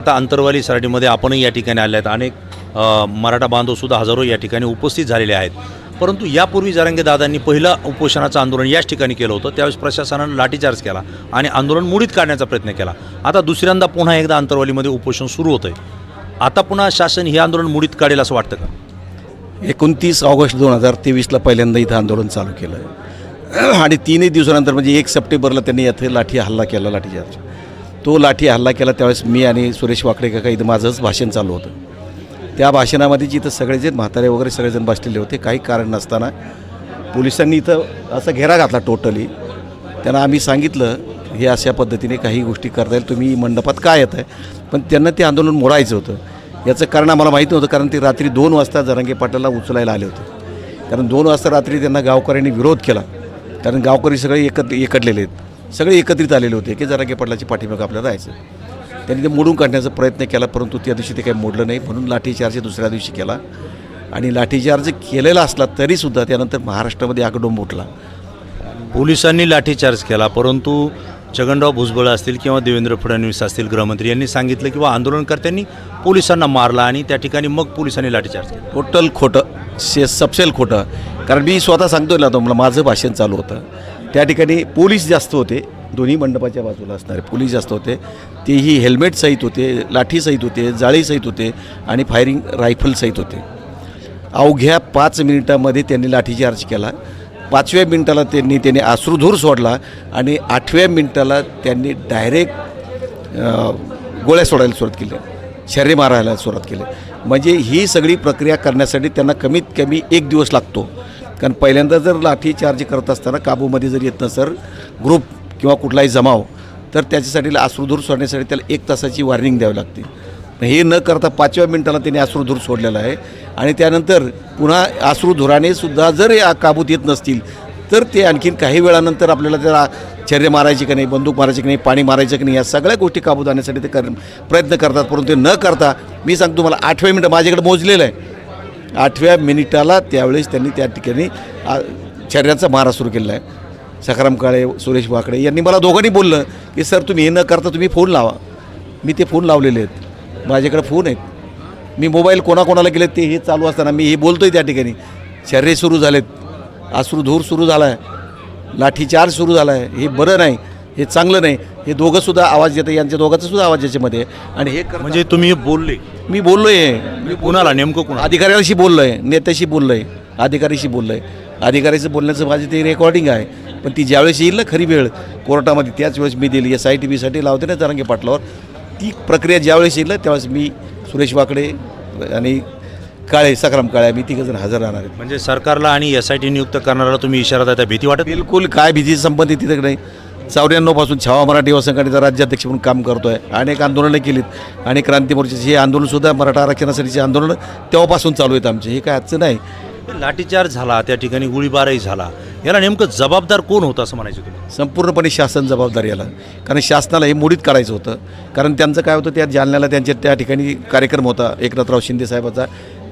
आता अंतरवाली सराटीमध्ये आपणही या ठिकाणी आले आहेत. अनेक मराठा बांधवसुद्धा हजारो या ठिकाणी उपस्थित झालेले आहेत. परंतु यापूर्वी जरांगे दादांनी पहिलं उपोषणाचं आंदोलन याच ठिकाणी केलं होतं. त्यावेळेस प्रशासनानं लाठीचार्ज केला आणि आंदोलन मुडीत काढण्याचा प्रयत्न केला. आता दुसऱ्यांदा पुन्हा एकदा अंतरवालीमध्ये उपोषण सुरू होतं आहे आता पुन्हा शासन हे आंदोलन मुडीत काढेल असं वाटतं का? एकोणतीस ऑगस्ट दोन हजार तेवीसला पहिल्यांदा इथं आंदोलन चालू केलं आणि तीनही दिवसानंतर म्हणजे एक सप्टेंबरला त्यांनी येथे लाठी हल्ला केला लाठीचार्ज. तो लाठी हल्ला केला त्यावेळेस मी आणि सुरेश वाकडे काका इथं माझंच भाषण चालू होतं. त्या भाषणामध्ये जिथं सगळे जे म्हातारे वगैरे सगळेजण बसलेले होते काही कारण नसताना पोलिसांनी इथं असा घेरा घातला टोटली. त्यांना आम्ही सांगितलं हे अशा पद्धतीने काही गोष्टी करता येईल तुम्ही मंडपात काय येत आहे पण त्यांना ते आंदोलन मोडायचं होतं. याचं कारण आम्हाला माहीत नव्हतं कारण ते रात्री दोन वाजता जरांगे पाटलाला उचलायला आले होते. कारण दोन वाजता रात्री त्यांना गावकऱ्यांनी विरोध केला. कारण गावकरी सगळे एकत्र एकटलेले आहेत. सगळे एकत्रित आलेले होते की जरांगे पाटलाची पाठीमागं आपल्याला जायचं त्यांनी ते मोडून काढण्याचा प्रयत्न केला परंतु त्या दिवशी ते काही मोडलं नाही म्हणून लाठीचार्ज दुसऱ्या दिवशी केला. आणि लाठीचार्ज केलेला असला तरीसुद्धा त्यानंतर महाराष्ट्रामध्ये आगडोंब उठला. पोलिसांनी लाठीचार्ज केला परंतु छगनराव भुजबळ असतील किंवा देवेंद्र फडणवीस असतील गृहमंत्री यांनी सांगितलं किंवा आंदोलनकर्त्यांनी पोलिसांना मारला आणि त्या ठिकाणी मग पोलिसांनी लाठीचार्ज केला. टोटल खोटं शे सबसेल खोटं. कारण मी स्वतः सांगतोय ना तुम्हाला माझं भाषण चालू होतं. त्या ठिकाणी पोलीस जास्त होते. दोन्ही मंडपाच्या बाजूला असणारे पोलीस जास्त होते. तेही हेल्मेट सहित होते लाठी सहित होते जाळी सहित होते आणि फायरिंग रायफल सहित होते. अवघ्या पाच मिनिटामध्ये त्यांनी लाठीचार्ज केला. पाचव्या मिनिटाला त्यांनी त्यांनी आश्रुधूर सोडला आणि आठव्या मिनिटाला त्यांनी डायरेक्ट गोळ्या सोडायला सुरुवात केली. शरीर मारायला सुरुवात केली. म्हणजे ही सगळी प्रक्रिया करण्यासाठी त्यांना कमीत कमी एक दिवस लागतो. कारण पहिल्यांदा जर लाठी चार्ज करत असताना काबूमध्ये जर येत नसर ग्रुप किंवा कुठलाही जमाव तर त्याच्यासाठी अश्रुधूर सोडण्यासाठी त्याला एक तासाची वॉर्निंग द्यावी लागते. हे न करता पाचव्या मिनिटाला त्यांनी अश्रुधूर सोडलेला आहे. आणि त्यानंतर पुन्हा अश्रुधुराने सुद्धा जर या काबूत येत नसतील तर ते आणखीन काही वेळानंतर आपल्याला त्याला चर्य मारायची की नाही बंदूक मारायची की नाही पाणी मारायचं की नाही या सगळ्या गोष्टी काबूत आणण्यासाठी ते कर प्रयत्न करतात. परंतु ते न करता मी सांगतो तुम्हाला आठव्या मिनिटं माझ्याकडे मोजलेलं आहे. आठव्या मिनिटाला त्यावेळेस त्यांनी त्या ठिकाणी आ, चर्याचा मारा सुरू केलेला आहे. सखाराम काळे सुरेश वाकडे यांनी मला दोघांनी बोललं की सर तुम्ही हे न करता तुम्ही फोन लावा. मी ते फोन लावलेले आहेत. माझ्याकडे फोन आहेत. मी मोबाईल कोणाकोणाला गेले ते हे चालू असताना मी हे बोलतो आहे त्या ठिकाणी. शर्रे सुरू झालेत. धूर सुरू झाला आहे लाठीचार्ज सुरू झाला आहे हे बरं नाही. हे चांगलं नाही. हे दोघंसुद्धा आवाज येतं यांच्या दोघांचा सुद्धा आवाज याच्यामध्ये. आहे. आणि हे म्हणजे तुम्ही बोलले. मी बोललो आहे मी कुणाला? नेमकं कुणाला? अधिकाऱ्याशी बोललो आहे नेत्याशी बोललो आहे अधिकाऱ्याशी बोललो आहे अधिकाऱ्याचं बोलण्याचं माझी ते रेकॉर्डिंग आहे. पण ती ज्यावेळेस येईल ना खरी वेळ कोर्टामध्ये त्याच वेळेस मी दिली एस आय टी बीसाठी लावते ना तरंगे पाटलावर. ती प्रक्रिया ज्यावेळेस येईल ना त्यावेळेस मी सुरेश वाकडे आणि काळे सखाराम काळे आम्ही तिघंजण हजर राहणार आहेत. म्हणजे सरकारला आणि एस आय टी नियुक्त करणारा तुम्ही इशारा देता भीती वाटत? बिलकुल. काय भीती संबंधित तिथं नाही. चौऱ्याण्णवपासून छावा मराठी युवा संघटनेचा राज्याध्यक्ष म्हणून काम करतो आहे अनेक आंदोलनं केलीत. आणि क्रांती मोर्चाचे हे आंदोलनसुद्धा मराठा आरक्षणासाठीचे आंदोलनं तेव्हापासून चालू आहेत आमचे. हे काय आजचं नाही. लाठीचार्ज झाला त्या ठिकाणी गोळीबारही झाला. याला नेमकं जबाबदार कोण होतं असं म्हणायचं तुम्ही संपूर्णपणे शासन जबाबदार याला. कारण शासनाला हे मोडीत काढायचं होतं. कारण त्यांचं काय होतं त्या जालन्याला त्यांच्या त्या ठिकाणी कार्यक्रम होता. एकनाथराव शिंदे साहेबाचा.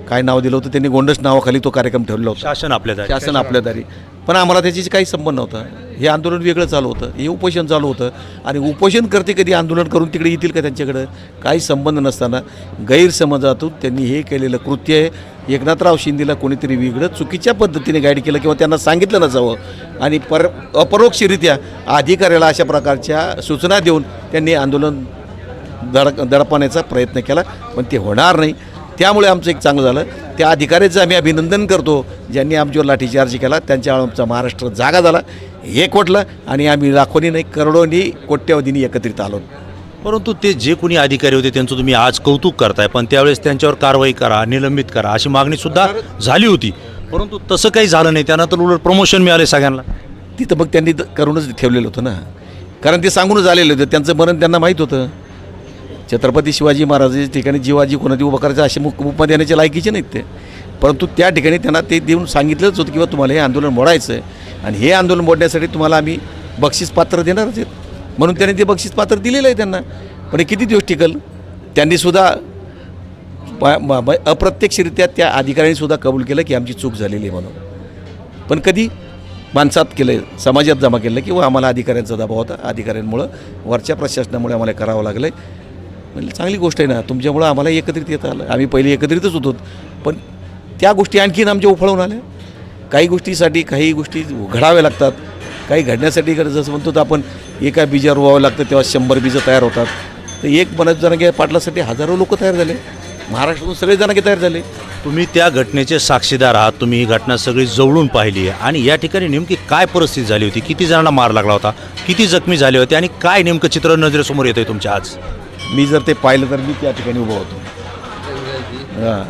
काय नाव दिलं होतं त्यांनी? गोंडस नावाखाली तो कार्यक्रम ठेवलेला होता. शासन आपल्या. शासन आपल्या दारी. पण आम्हाला त्याच्याशी काही संबंध नव्हता. हे आंदोलन वेगळं चालू होतं. हे उपोषण चालू होतं. आणि उपोषण करते कधी आंदोलन करून तिकडे येतील का त्यांच्याकडं? काही संबंध नसताना गैरसमजातून त्यांनी हे केलेलं कृत्य आहे. एकनाथराव शिंदेला कोणीतरी वेगळं चुकीच्या पद्धतीने गाईड केलं किंवा त्यांना सांगितलं नसावं. आणि पर अपरोक्षरित्या अधिकाऱ्याला अशा प्रकारच्या सूचना देऊन त्यांनी आंदोलन दड दडपण्याचा प्रयत्न केला. पण ते होणार नाही. त्यामुळे आमचं एक चांगलं झालं. त्या अधिकाऱ्याचं आम्ही अभिनंदन करतो ज्यांनी आमच्यावर लाठीचार्ज केला त्यांच्या आमचा महाराष्ट्र जागा झाला एक वाटलं आणि आम्ही लाखोनी नाही करोडोनी कोट्यावधींनी एकत्रित आलो. परंतु ते जे कोणी अधिकारी होते त्यांचं तुम्ही आज कौतुक करताय पण त्यावेळेस त्यांच्यावर कारवाई करा निलंबित करा अशी मागणी सुद्धा झाली होती. परंतु तसं काही झालं नाही त्यानंतर उलट प्रमोशन मिळाले सगळ्यांना. तिथं मग त्यांनी करूनच ठेवलेलं होतं ना. कारण ते सांगूनच आलेलं होतं त्यांचं मरण त्यांना माहीत होतं. छत्रपती शिवाजी महाराजाच्या ठिकाणी जीवाजी कोणाची उभा करायचं असे मुख उपमा देण्याच्या लायकीचे नाहीत ते. परंतु त्या ठिकाणी त्यांना ते देऊन सांगितलंच होतं किंवा तुम्हाला हे आंदोलन मोडायचं आहे. आणि हे आंदोलन मोडण्यासाठी तुम्हाला आम्ही बक्षीस पात्र देणारच आहेत. म्हणून त्यांनी ते बक्षीस पात्र दिलेलं आहे त्यांना. पण हे किती दिवस टिकल? त्यांनीसुद्धा अप्रत्यक्षरित्या त्या अधिकाऱ्यांनीसुद्धा कबूल केलं की आमची चूक झालेली आहे म्हणून. पण कधी माणसात केलं समाजात जमा केलं किंवा आम्हाला अधिकाऱ्यांचा दबाव होता. अधिकाऱ्यांमुळं वरच्या प्रशासनामुळे आम्हाला करावं लागलं म्हणजे चांगली गोष्ट आहे ना तुमच्यामुळं आम्हाला एकत्रित येता आलं. आम्ही पहिले एकत्रितच होतो. पण त्या गोष्टी आणखीन आमच्या उफळून आल्या. काही गोष्टीसाठी काही गोष्टी घडाव्या लागतात. काही घडण्यासाठी जसं म्हणतो तर आपण एका बीजावर व्हावं लागतं तेव्हा शंभर बीजं तयार होतात. तर एक मनज जनांगे पाटलासाठी हजारो लोक तयार झाले. महाराष्ट्रातून सगळे जनांगे तयार झाले. तुम्ही त्या घटनेचे साक्षीदार आहात. तुम्ही ही घटना सगळी जवळून पाहिली आहे. आणि या ठिकाणी नेमकी काय परिस्थिती झाली होती? किती जणांना मार लागला होता? किती जखमी झाले होते? आणि काय नेमकं चित्र नजरेसमोर येतं आहे तुमच्या आज? मी जर ते पाहिलं तर मी त्या ठिकाणी उभा होतो. हां.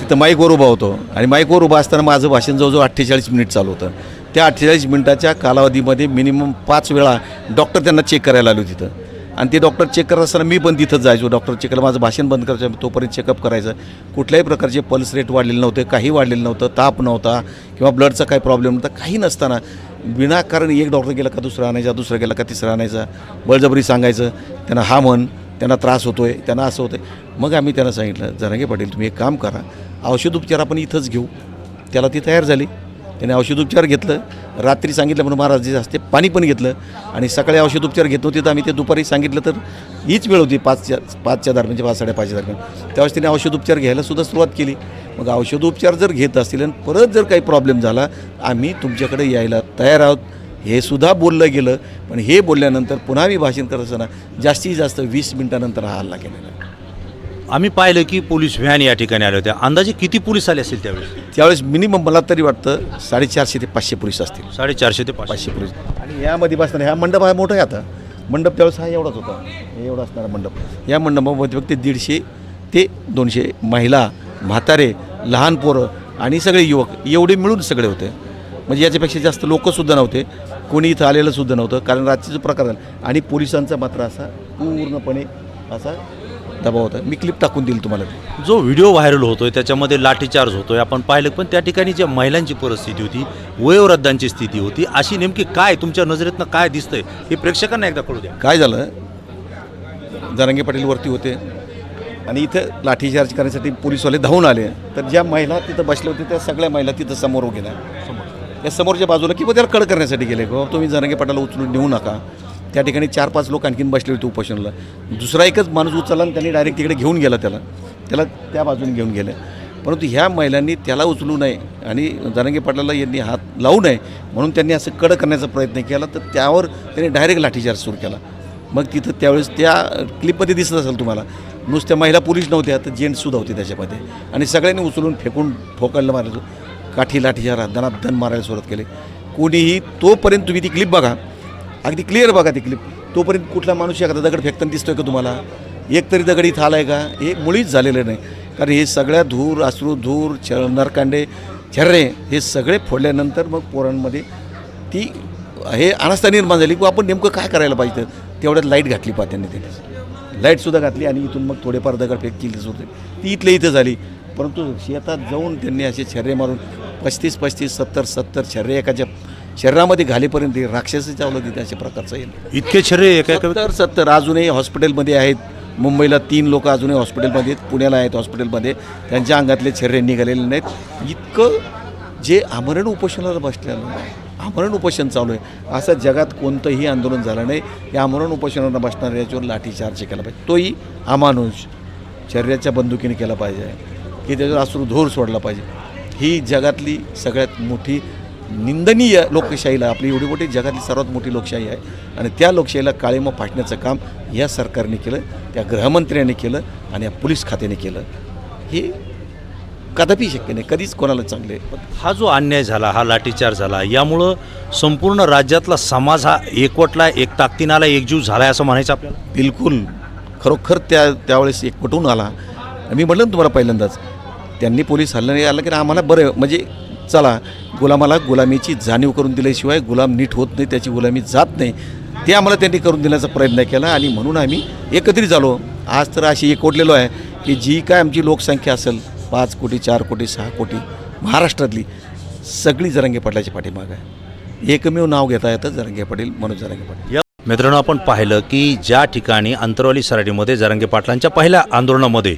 तिथं माईकवर उभा होतो. आणि माईकवर उभा असताना माझं भाषण जवळजवळ अठ्ठेचाळीस मिनिट चालू होतं. त्या अठ्ठेचाळीस मिनिटाच्या कालावधीमध्ये मिनिमम पाच वेळा डॉक्टर त्यांना चेक करायला आलो तिथं. आणि ते डॉक्टर चेक करत असताना मी पण तिथंच जायचो. डॉक्टर चेक करायला माझं भाषण बंद करायचं तोपर्यंत चेकअप करायचं. कुठल्याही प्रकारचे पल्स रेट वाढलेलं नव्हते काही वाढलेलं नव्हतं ताप नव्हता किंवा ब्लडचा काही प्रॉब्लेम नव्हता काही नसताना विनाकारण एक डॉक्टर गेला का दुसरा आणायचा दुसरा गेला का तिसरा आणायचा बळजबरी सांगायचं त्यांना हा म्हण त्यांना त्रास होतो आहे त्यांना असं होतं आहे मग आम्ही त्यांना सांगितलं जरांगे पाटील तुम्ही एक काम करा औषधोपचार आपण इथंच घेऊ. त्याला ती तयार झाली. त्याने औषधोपचार घेतलं. रात्री सांगितलं म्हणून महाराज जे असते पाणी पण घेतलं. आणि सकाळी औषधोपचार घेत नव्हते तर आम्ही ते दुपारी सांगितलं तर हीच वेळ होती पाचच्या पाचच्या दरम्यानच्या म्हणजे पाच साडेपाचच्या दरम्यान. त्यावेळेस त्याने औषधोपचार घ्यायला सुद्धा सुरुवात केली. मग औषधोपचार जर घेत असतील आणि परत जर काही प्रॉब्लेम झाला आम्ही तुमच्याकडे यायला तयार आहोत. हे सुद्धा बोललं गेलं पण हे बोलल्यानंतर पुन्हा मी भाषण करत असताना जास्तीत जास्त वीस मिनिटानंतर हा हल्ला केलेला. आम्ही पाहिलं की पोलीस व्हॅन या ठिकाणी आल्या होत्या. अंदाजे किती पोलीस आले असतील त्यावेळेस? त्यावेळेस मिनिमम मला तरी वाटतं साडेचारशे ते पाचशे पोलीस असतील. साडेचारशे ते पाचशे पोलीस. आणि यामध्ये बसताना ह्या मंडप हा मोठा आहे आता. मंडप त्यावेळेस हा एवढाच होता. हे एवढा असणारा मंडप. या मंडपामध्ये फक्त दीडशे ते दोनशे महिला म्हातारे लहान पोरं आणि सगळे युवक एवढे मिळून सगळे होते. म्हणजे याच्यापेक्षा जास्त लोकंसुद्धा नव्हते. कोणी इथं आलेलं सुद्धा नव्हतं कारण रात्रीचा प्रकार झाला. आणि पोलिसांचा मात्र असा पूर्णपणे असा दबाव होता. मी क्लिप टाकून देईल तुम्हाला. जो व्हिडिओ व्हायरल होतोय त्याच्यामध्ये लाठीचार्ज होतोय. आपण पाहिलं पण त्या ठिकाणी ज्या महिलांची परिस्थिती होती वयोवृद्धांची स्थिती होती अशी नेमकी काय तुमच्या नजरेतनं काय दिसतंय हे प्रेक्षकांना एकदा कळू द्या. काय झालं? जरांगे पाटील वरती होते. आणि इथं लाठीचार्ज करण्यासाठी पोलीसवाले धावून आले. तर ज्या महिला तिथं बसल्या होत्या त्या सगळ्या महिला तिथं समोर गेल्या त्या समोरच्या बाजूला किंवा त्याला कड करण्यासाठी गेले किंवा तुम्ही जरांगे पाटाला उचलून नेऊ नका. त्या ठिकाणी चार पाच लोक आणखीन बसले होते उपोषणाला. दुसरा एकच माणूस उचलला आणि त्यांनी डायरेक्ट तिकडे घेऊन गेला त्याला. त्याला त्या बाजूने घेऊन गेले. परंतु ह्या महिलांनी त्याला उचलू नये आणि जरांगे पाटलाला यांनी हात लावू नये म्हणून त्यांनी असं कड करण्याचा प्रयत्न केला. तर त्यावर त्यांनी डायरेक्ट लाठीचार्ज सुरू केला. मग तिथं त्यावेळेस त्या क्लिपमध्ये दिसत असेल तुम्हाला. नुसत्या महिला पुरुष नव्हत्या तर जेंट्ससुद्धा होते त्याच्यामध्ये. आणि सगळ्यांनी उचलून फेकून ठोकायला मारायचं काठी लाठीच्या दनात धन मारायला सुरुवात केली. कोणीही तोपर्यंत तुम्ही ती क्लिप बघा. अगदी क्लिअर बघा ती क्लिप तोपर्यंत कुठला माणूस एखादा दगड फेकताना दिसतोय का तुम्हाला? एक तरी दगड इथं आहे का? हे मुळीच झालेलं नाही. कारण हे सगळ्या धूर अश्रू धूर छ नरकांडे छर्रे हे सगळे फोडल्यानंतर मग पोरांमध्ये ती हे अनास्था निर्माण झाली. की आपण नेमकं काय करायला पाहिजे? तेवढ्यात लाइट घातली पाहिजे त्यांनी. ते लाईटसुद्धा घातली आणि इथून मग थोडेफार दगडफेक केली होते. ती इथल्या इथं झाली. परंतु शेतात जाऊन त्यांनी असे छर्रे मारून पस्तीस पस्तीस सत्तर सत्तर छर्रे एकाच्या शरीरामध्ये घालेपर्यंत राक्षसाच्या अवलंबित अशा प्रकारचं येईल इतके छर्रे एका सत्तर सत्तर अजूनही हॉस्पिटलमध्ये आहेत. मुंबईला तीन लोक अजूनही हॉस्पिटलमध्ये आहेत. पुण्याला आहेत हॉस्पिटलमध्ये. त्यांच्या अंगातले छर्रे निघालेले नाहीत. इतकं जे आमरण उपोषणाला बसलेलं आमरण उपोषण चालू आहे. असं जगात कोणतंही आंदोलन झालं नाही. या आमरण उपोषणाला बसणाऱ्या याच्यावर लाठीचार्ज केला पाहिजे. तोही अमानुष शरीराच्या बंदुकीने केला पाहिजे. की त्याच्यावर अश्रू धूर सोडला पाहिजे. ही जगातली सगळ्यात मोठी निंदनीय लोकशाहीला आपली एवढी मोठी जगातली सर्वात मोठी लोकशाही आहे. आणि त्या लोकशाहीला काळीमा फाटण्याचं काम या सरकारने केलं त्या गृहमंत्र्याने केलं आणि या पोलीस खात्याने केलं. हे कदापि शक्य नाही कधीच कोणाला चांगले. हा जो अन्याय झाला हा लाठीचार्ज झाला यामुळं संपूर्ण राज्यातला समाज हा एकवटला एक ताकदीनाला एकजीव झालाय असं म्हणायचं आपल्याला? बिलकुल. खरोखर त्या त्यावेळेस एकवटून आला. मी म्हटलं ना तुम्हाला पहिल्यांदाच त्यांनी पोलीस हल्ला नाही आला की आम्हाला बरं म्हणजे चला गुलामाला गुलामीची जाणीव करून दिल्याशिवाय गुलाम नीट होत नाही त्याची गुलामी जात नाही ते आम्हाला त्यांनी करून देण्याचा प्रयत्न केला आणि म्हणून आम्ही एकत्रित झालो. आज तर अशी एकवटलेलो आहे की जी काय आमची लोकसंख्या असेल पाच कोटी चार कोटी सहा कोटी महाराष्ट्रातली सगळी जरंगे पाटलाची पाठीमाग आहे. एकमेव नाव घेता येतं जरंगे पाटील मनोज जरंगे पाटील. या मित्रांनो आपण पाहिलं की ज्या ठिकाणी अंतरवाली सराटीमध्ये जरांगे पाटलांच्या पहिल्या आंदोलनामध्ये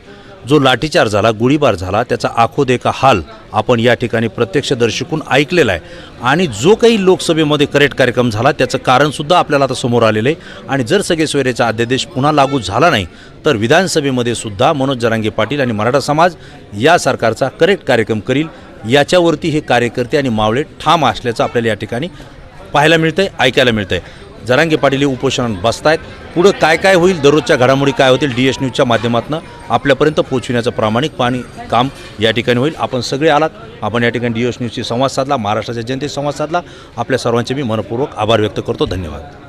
जो लाठीचार झाला गोळीबार झाला त्याचा आखोदेका हाल आपण या ठिकाणी प्रत्यक्षदर्शीकून ऐकलेला आहे. आणि जो काही लोकसभेमध्ये करेक्ट कार्यक्रम झाला त्याचं कारणसुद्धा आपल्याला आता समोर आलेलं आहे. आणि जर सगळे सोयरेचा अध्यादेश पुन्हा लागू झाला नाही तर विधानसभेमध्ये सुद्धा मनोज जरांगे पाटील आणि मराठा समाज या सरकारचा करेक्ट कार्यक्रम करील. याच्यावरती हे कार्यकर्ते आणि मावळे ठाम असल्याचं आपल्याला या ठिकाणी पाहायला मिळतंय ऐकायला मिळतंय. जरांगे पाटील हे उपोषणात आहेत पुढं काय काय होईल? दररोजच्या घडामोडी काय होतील? डी एस न्यूजच्या माध्यमातून आपल्यापर्यंत पोहोचविण्याचं प्रामाणिक पाणी काम या ठिकाणी होईल. आपण सगळे आलात. आपण या ठिकाणी डी एस न्यूजशी संवाद साधला. महाराष्ट्राच्या जनतेशी संवाद साधला. आपल्या सर्वांचे मी मनपूर्वक आभार व्यक्त करतो. धन्यवाद.